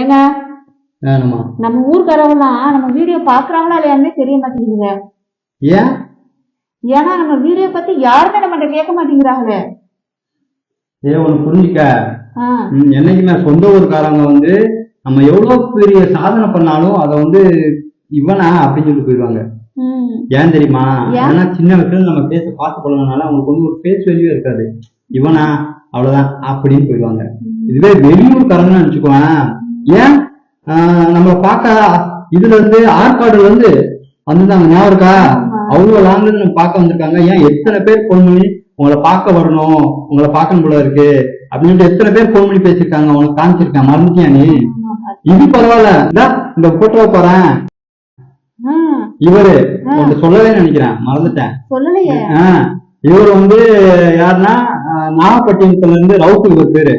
ஏங்க? நம்ம ஊர்க்காரவங்களாம் நம்ம வீடியோ பாக்குறாங்களா இல்லையானே தெரிய மாட்டேங்குதுங்க. ஏன்? ஏன்னா நம்ம வீடியோ பத்தி யாருமே நம்மகிட்ட கேட்க மாட்டேங்கிறாங்களே. ஏ ஒண்ணு புரிஞ்சுக்க. என்னைக்குமே சொந்த ஊர்க்காரங்க வந்து நம்ம எவ்வளவு பெரிய சாதனை பண்ணாலும் அதை வந்து இவனா அப்படின்னு சொல்லி போயிடுவாங்க. ஏன் தெரியுமா? ஏன்? ஏன்னா சின்ன வயசுல நம்ம பேச பார்த்து பழகினால அவங்களுக்கு வந்து ஒரு பேஸ் வேல்யூ இருக்காது. இவனா அவ்வளவுதான் அப்படின்னு போயிடுவாங்க. இதுவே வெளியூர்காரங்கன்னு நினைச்சுக்குவேன் ஏன்? ஆஹ் நம்மளை பார்க்க இதுல இருந்து ஆற்காடுல இருந்து வந்துட்டாங்க ஞாபகம் இருக்கா. அவ்வளவு லாங்ல இருந்து நம்ம பார்க்க வந்திருக்காங்க. ஏன்? எத்தனை பேர் ஃபோன் பண்ணி உங்களை பார்க்க வரணும் உங்களை பார்க்கணும் போல இருக்கு அப்படின்ட்டு எத்தனை பேர் ஃபோன் பண்ணி பேசியிருக்காங்க? உனக்கு காமிச்சிருக்கேன் மறந்துட்டியா நீ. இது பரவாயில்ல. இந்தா, போட்டோவை போறேன். இவரு. உன்கிட்ட சொல்லவே நினைக்கிறேன். மறந்துட்டேன். சொல்லலையே. இவர் வந்து யாருன்னா நாகப்பட்டினத்துல இருந்து ரவுத்து இவர் பேரு.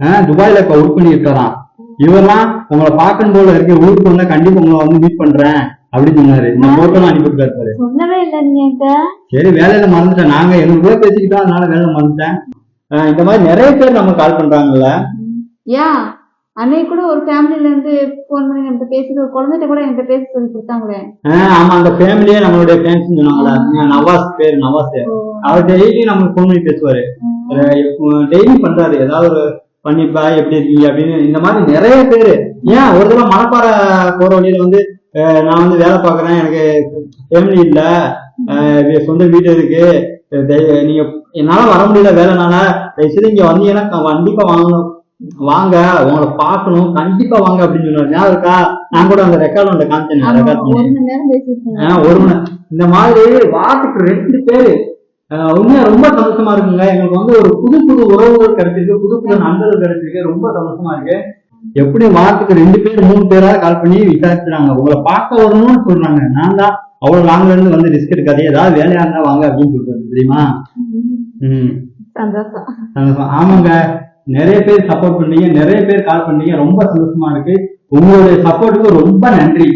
துபாயில இப்ப ஒர்க் பண்ணி இருக்காராம். இவர்லாம் உங்களை பார்க்கணும் போல இருக்கு ஊருக்கு வந்தா கண்டிப்பா உங்களை வந்து மீட் பண்றேன் அப்படின்னு சொன்னாரு. இந்த போட்டோ அனுப்பிட்டு சொல்லவே இல்லை சரி வேலையில மறந்துட்டேன். நாங்க எங்களுக்குள்ள பேசிக்கிட்டோம் அதனால வேலையில மறந்துட்டேன். இந்த மாதிரி நிறைய பேர் நம்ம கால் பண்றாங்கல்ல. ஏன் அன்னைக்கு கூட ஒரு ஃபேமிலில இருந்து போன் பண்ணி என்கிட்ட பேசிட்டு ஒரு குழந்தைகிட்ட கூட என்கிட்ட பேச சொல்லி கொடுத்தாங்களே. ஆமா அந்த ஃபேமிலியே நம்மளுடைய ஃபேன்ஸ் சொன்னாங்களா நவாஸ் பேர் நவாஸ். அவர் டெய்லி நமக்கு ஃபோன் பண்ணி பேசுவாரு. டெய்லி பண்றாரு. ஏதாவது ஒரு பண்ணிப்பா எப்படி இருக்கீங்க அப்படின்னு. இந்த மாதிரி நிறைய பேரு ஏன் ஒரு தடவை மணப்பாறை போற வழியில வந்து நான் வந்து வேலை பார்க்கறேன் எனக்கு ஃபேமிலி இல்ல சொந்த வீடு இருக்கு நீங்க என்னால வர முடியல வேலைனால தயவுசெய்து இங்க வந்தீங்கன்னா கண்டிப்பா வாங்கணும். வாங்க உங்களை பார்க்கணும். கண்டிப்பா வாங்க அப்படின்னு சொன்னாரு ஞாபகம் இருக்கா? நான் கூட அந்த ரெக்கார்ட் ஒன்று காமிச்சேன். ரெக்கார்ட் ஒரு பண்ணி ஒரு மணி இந்த மாதிரி வாரத்துக்கு ரெண்டு பேரு உண்மையா ரொம்ப சந்தோஷமா இருக்குங்க. எங்களுக்கு வந்து ஒரு புது புது உறவுகள் கிடைச்சிருக்கு. புது புது நண்பர்கள் கிடைச்சிருக்கு. ரொம்ப சந்தோஷமா இருக்கு. எப்படி வாரத்துக்கு ரெண்டு பேர் மூணு பேரா கால் பண்ணி விசாரிச்சுறாங்க உங்களை பார்க்க வரணும்னு சொல்றாங்க. நான் தான் அவ்வளவு லாங்ல இருந்து வந்து ரிஸ்க் எடுக்காது. ஏதாவது வேலையா இருந்தா வாங்க அப்படின்னு சொல்றது தெரியுமா? ம். சந்தோஷம். சந்தோஷம். ஆமாங்க. நிறைய பேர் சப்போர்ட் பண்ணீங்க. நிறைய பேர் கால் பண்ணீங்க. ரொம்ப சந்தோஷமா இருக்கு. உங்களுடைய சப்போர்ட்டுக்கு ரொம்ப நன்றி.